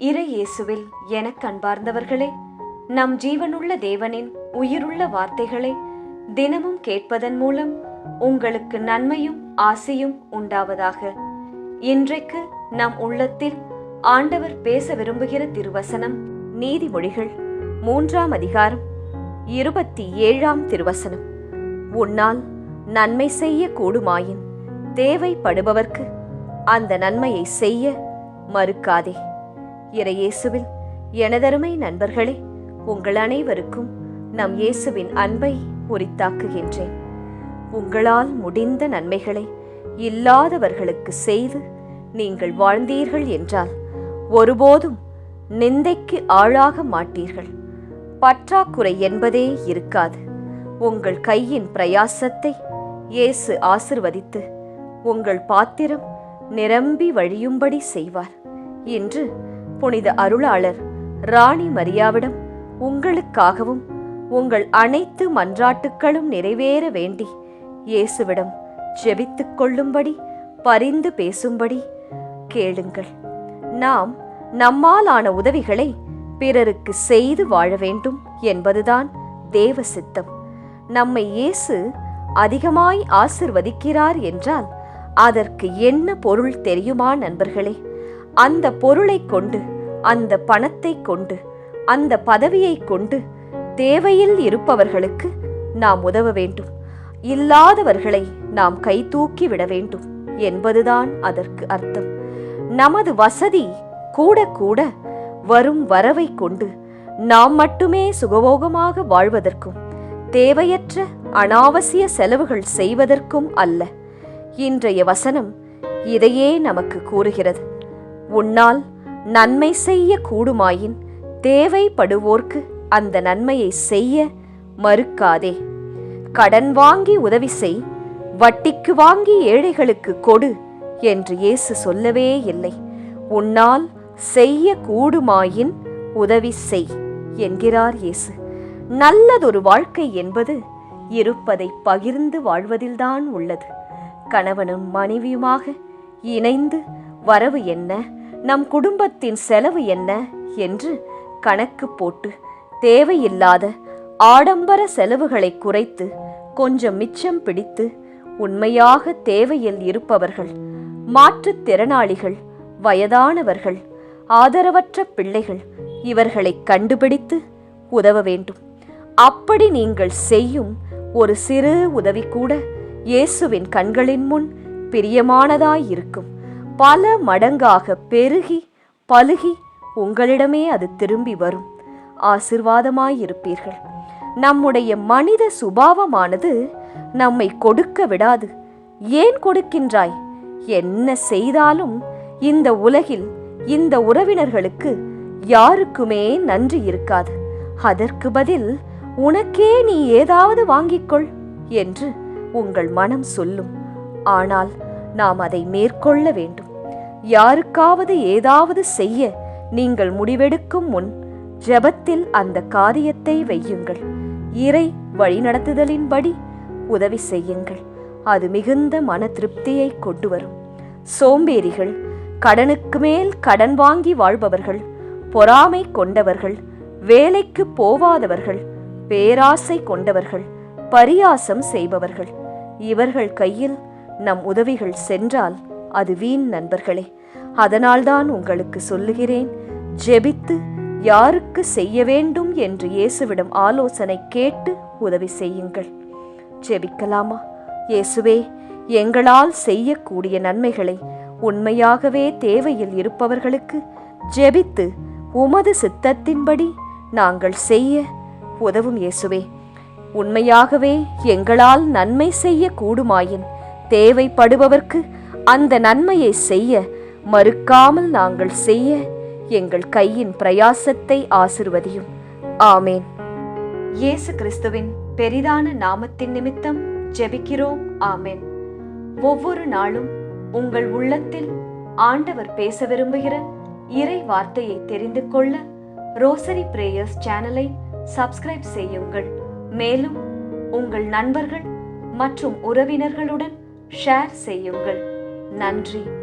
இறை இயேசுவில் எனக் அன்பார்ந்தவர்களே நம் ஜீவனுள்ள தேவனின் உயிருள்ள வார்த்தைகளை தினமும் கேட்பதன் மூலம் உங்களுக்கு நன்மையும் ஆசையும் உண்டாவதாக. இன்றைக்கு நம் உள்ளத்தில் ஆண்டவர் பேச விரும்புகிற திருவசனம் நீதிமொழிகள் மூன்றாம் அதிகாரம் இருபத்தி ஏழாம் திருவசனம். உன்னால் நன்மை செய்ய கூடுமாயின் தேவைப்படுபவர்க்கு அந்த நன்மையை செய்ய மறுக்காதே. இறையேசுவில் எனதருமை நண்பர்களே உங்கள் அனைவருக்கும் நம் இயேசுவின் அன்பை உரித்தாக்குகின்றேன். உங்களால் முடிந்த நன்மைகளை இல்லாதவர்களுக்கு செய்து நீங்கள் வாழ்ந்தீர்கள் என்றால் ஒருபோதும் நிந்தைக்கு ஆளாக மாட்டீர்கள். பற்றாக்குறை என்பதே இருக்காது. உங்கள் கையின் பிரயாசத்தை இயேசு ஆசிர்வதித்து உங்கள் பாத்திரம் நிரம்பி வழியும்படி செய்வார். என்று புனித அருளாளர் ராணி மரியாவிடம் உங்களுக்காகவும் உங்கள் அனைத்து மன்றாட்டுக்களும் நிறைவேற வேண்டி இயேசுவிடம் ஜெபித்துக் கொள்ளும்படி பரிந்து பேசும்படி கேளுங்கள். நாம் நம்மாலான உதவிகளை பிறருக்கு செய்து வாழ வேண்டும் என்பதுதான் தேவ சித்தம். நம்மை இயேசு அதிகமாய் ஆசிர்வதிக்கிறார் என்றால் அதற்கு என்ன பொருள் தெரியுமா நண்பர்களே? அந்த பொருளைக் கொண்டு அந்த பணத்தை கொண்டு அந்த பதவியை கொண்டு தேவையில் இருப்பவர்களுக்கு நாம் உதவ வேண்டும். இல்லாதவர்களை நாம் கை தூக்கி விட வேண்டும் என்பதுதான் அதற்கு அர்த்தம். நமது வசதி கூட கூட வரும் வரவை கொண்டு நாம் மட்டுமே சுகபோகமாக வாழ்வதற்கும் தேவையற்ற அனாவசிய செலவுகள் செய்வதற்கும் அல்ல. இன்றைய வசனம் இதையே நமக்கு கூறுகிறது. உன்னால் நன்மை செய்ய கூடுமாயின் தேவைப்படுவோர்க்கு அந்த நன்மையை செய்ய மறுக்காதே. கடன் வாங்கி உதவி செய் வட்டிக்கு வாங்கி ஏழைகளுக்கு கொடு என்று இயேசு சொல்லவே இல்லை. உன்னால் செய்ய கூடுமாயின் உதவி செய் என்கிறார் இயேசு. நல்லதொரு வாழ்க்கை என்பது இருப்பதை பகிர்ந்து வாழ்வதில்தான் உள்ளது. கணவனும் மனைவியுமாக இணைந்து வரவு என்ன? நம் குடும்பத்தின் செலவு என்ன என்று கணக்கு போட்டு தேவையில்லாத ஆடம்பர செலவுகளை குறைத்து கொஞ்சம் மிச்சம் பிடித்து உண்மையாக தேவையில் இருப்பவர்கள் மாற்றுத்திறனாளிகள் வயதானவர்கள் ஆதரவற்ற பிள்ளைகள் இவர்களை கண்டுபிடித்து உதவ வேண்டும். அப்படி நீங்கள் செய்யும் ஒரு சிறு உதவி கூட இயேசுவின் கண்களின் முன் பிரியமானதாயிருக்கும் பல மடங்காக பெருகி பழுகி உங்களிடமே அது திரும்பி வரும். ஆசிர்வாதமாயிருப்பீர்கள். நம்முடைய மனித சுபாவமானது நம்மை கொடுக்க விடாது. ஏன் கொடுக்கின்றாய்? என்ன செய்தாலும் இந்த உலகில் இந்த உறவினர்களுக்கு யாருக்குமே நன்றி இருக்காது. அதற்கு பதில் உனக்கே நீ ஏதாவது வாங்கிக்கொள் என்று உங்கள் மனம் சொல்லும். ஆனால் நாம் அதை மேற்கொள்ள வேண்டும். யாருக்காவது ஏதாவது செய்ய நீங்கள் முடிவெடுக்கும் முன் ஜெபத்தில் அந்த காரியத்தை வையுங்கள். இறை வழிநடத்துதலின்படி உதவி செய்யுங்கள். அது மிகுந்த மன திருப்தியை கொண்டு வரும். சோம்பேறிகள் கடனுக்கு மேல் கடன் வாங்கி வாழ்பவர்கள் பொறாமை கொண்டவர்கள் வேலைக்கு போவாதவர்கள் பேராசை கொண்டவர்கள் பரியாசம் செய்பவர்கள் இவர்கள் கையில் நம் உதவிகள் சென்றால் அது வீண் நண்பர்களே. அதனால்தான் உங்களுக்கு சொல்லுகிறேன் ஜெபித்து யாருக்கு செய்ய வேண்டும் என்று இயேசுவிடம் ஆலோசனை கேட்டு உதவி செய்யுங்கள். ஜெபிக்கலாமா? இயேசுவே எங்களால் செய்யக்கூடிய நன்மைகளை உண்மையாகவே தேவையில் இருப்பவர்களுக்கு ஜெபித்து உமது சித்தத்தின்படி நாங்கள் செய்ய உதவும் இயேசுவே. உண்மையாகவே எங்களால் நன்மை செய்ய கூடுமாயின் தேவைப்படுபவர்க்கு அந்த நன்மையை செய்ய மறுக்காமல் நாங்கள் செய்ய எங்கள் கையின் பிரயாசத்தை ஆசிர்வதியும். ஆமேன். இயேசு கிறிஸ்துவின் பெரிதான நாமத்தின் நிமித்தம் ஜெபிக்கிறோம். ஆமேன். ஒவ்வொரு நாளும் உங்கள் உள்ளத்தில் ஆண்டவர் பேச விரும்புகிற இறை வார்த்தையை தெரிந்து கொள்ள ரோசரி பிரேயர்ஸ் சேனலை சப்ஸ்கிரைப் செய்யுங்கள். மேலும் உங்கள் நண்பர்கள் மற்றும் உறவினர்களுடன் ஷேர் செய்யுங்கள். நன்றி.